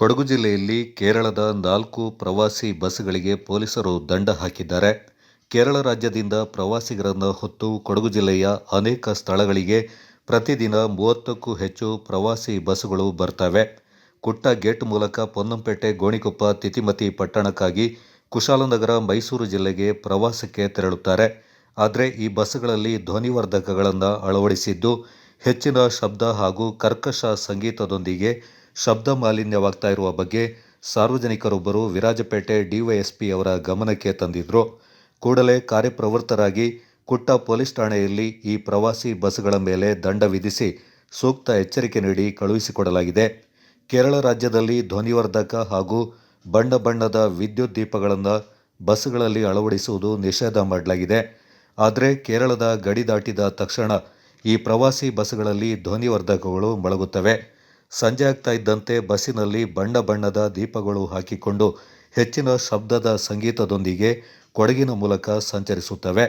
ಕೊಡಗು ಜಿಲ್ಲೆಯಲ್ಲಿ ಕೇರಳದ ನಾಲ್ಕು ಪ್ರವಾಸಿ ಬಸ್ಗಳಿಗೆ ಪೊಲೀಸರು ದಂಡ ಹಾಕಿದ್ದಾರೆ. ಕೇರಳ ರಾಜ್ಯದಿಂದ ಪ್ರವಾಸಿಗರನ್ನು ಹೊತ್ತು ಕೊಡಗು ಜಿಲ್ಲೆಯ ಅನೇಕ ಸ್ಥಳಗಳಿಗೆ ಪ್ರತಿದಿನ ಮೂವತ್ತಕ್ಕೂ ಹೆಚ್ಚು ಪ್ರವಾಸಿ ಬಸ್ಸುಗಳು ಬರ್ತವೆ. ಕುಟ್ಟ ಗೇಟ್ ಮೂಲಕ ಪೊನ್ನಂಪೇಟೆ, ಗೋಣಿಕೊಪ್ಪ, ತಿತಿಮತಿ ಪಟ್ಟಣಕ್ಕಾಗಿ ಕುಶಾಲನಗರ, ಮೈಸೂರು ಜಿಲ್ಲೆಗೆ ಪ್ರವಾಸಕ್ಕೆ ತೆರಳುತ್ತಾರೆ. ಆದರೆ ಈ ಬಸ್ಗಳಲ್ಲಿ ಧ್ವನಿವರ್ಧಕಗಳನ್ನು ಅಳವಡಿಸಿದ್ದು ಹೆಚ್ಚಿನ ಶಬ್ದ ಹಾಗೂ ಕರ್ಕಶ ಸಂಗೀತದೊಂದಿಗೆ ಶಬ್ದ ಮಾಲಿನ್ಯವಾಗ್ತಾ ಇರುವ ಬಗ್ಗೆ ಸಾರ್ವಜನಿಕರೊಬ್ಬರು ವಿರಾಜಪೇಟೆ ಡಿವೈಎಸ್ಪಿ ಅವರ ಗಮನಕ್ಕೆ ತಂದಿದ್ರು. ಕೂಡಲೇ ಕಾರ್ಯಪ್ರವೃತ್ತರಾಗಿ ಕುಟ್ಟ ಪೊಲೀಸ್ ಠಾಣೆಯಲ್ಲಿ ಈ ಪ್ರವಾಸಿ ಬಸ್ಗಳ ಮೇಲೆ ದಂಡ ವಿಧಿಸಿ ಸೂಕ್ತ ಎಚ್ಚರಿಕೆ ನೀಡಿ ಕಳುಹಿಸಿಕೊಡಲಾಗಿದೆ. ಕೇರಳ ರಾಜ್ಯದಲ್ಲಿ ಧ್ವನಿವರ್ಧಕ ಹಾಗೂ ಬಣ್ಣ ಬಣ್ಣದ ವಿದ್ಯುತ್ ದೀಪಗಳನ್ನು ಬಸ್ಗಳಲ್ಲಿ ಅಳವಡಿಸುವುದು ನಿಷೇಧ ಮಾಡಲಾಗಿದೆ. ಆದರೆ ಕೇರಳದ ಗಡಿ ದಾಟಿದ ತಕ್ಷಣ ಈ ಪ್ರವಾಸಿ ಬಸ್ಗಳಲ್ಲಿ ಧ್ವನಿವರ್ಧಕಗಳು ಮೊಳಗುತ್ತವೆ. ಸಂಜೆ ಆಗ್ತಾ ಇದ್ದಂತೆ ಬಸ್ಸಿನಲ್ಲಿ ಬಣ್ಣ ಬಣ್ಣದ ದೀಪಗಳು ಹಾಕಿಕೊಂಡು ಹೆಚ್ಚಿನ ಶಬ್ದದ ಸಂಗೀತದೊಂದಿಗೆ ಕೊಡಗಿನ ಮೂಲಕ ಸಂಚರಿಸುತ್ತವೆ.